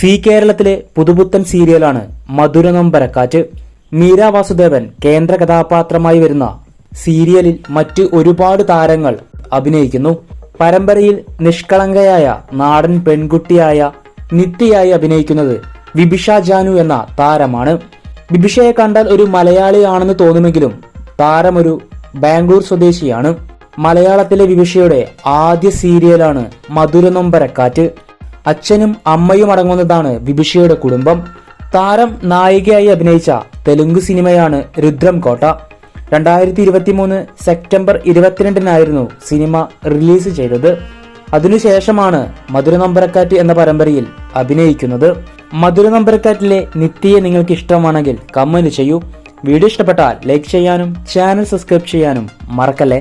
C കേരളത്തിലെ പുതുപുത്തൻ സീരിയലാണ് മധുര നൊമ്പരക്കാറ്റ് മീര വാസുദേവൻ കേന്ദ്ര കഥാപാത്രമായി വരുന്ന സീരിയലിൽ മറ്റ് ഒരുപാട് താരങ്ങൾ അഭിനയിക്കുന്നു. പരമ്പരയിൽ നിഷ്കളങ്കയായ നാടൻ പെൺകുട്ടിയായ നിത്യയായി അഭിനയിക്കുന്നത് വിഭിഷ ജാനു എന്ന താരമാണ്. വിഭിഷയെ കണ്ടാൽ ഒരു മലയാളിയാണെന്ന് തോന്നുമെങ്കിലും താരമൊരു ബാംഗ്ലൂർ സ്വദേശിയാണ്. മലയാളത്തിലെ വിഭിഷയുടെ ആദ്യ സീരിയലാണ് മധുരനൊമ്പരക്കാറ്റ്. അച്ഛനും അമ്മയും അടങ്ങുന്നതാണ് വിഭിഷയുടെ കുടുംബം. താരം നായികയായി അഭിനയിച്ച തെലുങ്ക് സിനിമയാണ് രുദ്രം കോട്ട. രണ്ടായിരത്തി ഇരുപത്തി മൂന്ന് സെപ്റ്റംബർ ഇരുപത്തിരണ്ടിനായിരുന്നു സിനിമ റിലീസ് ചെയ്തത്. അതിനുശേഷമാണ് മധുര മധുരനമ്പരക്കാറ്റ് എന്ന പരമ്പരയിൽ അഭിനയിക്കുന്നത്. മധുര മധുരനമ്പരക്കാറ്റിലെ നിത്യയെ നിങ്ങൾക്ക് ഇഷ്ടമാണെങ്കിൽ കമന്റ് ചെയ്യൂ. വീഡിയോ ഇഷ്ടപ്പെട്ടാൽ ലൈക്ക് ചെയ്യാനും ചാനൽ സബ്സ്ക്രൈബ് ചെയ്യാനും മറക്കല്ലേ?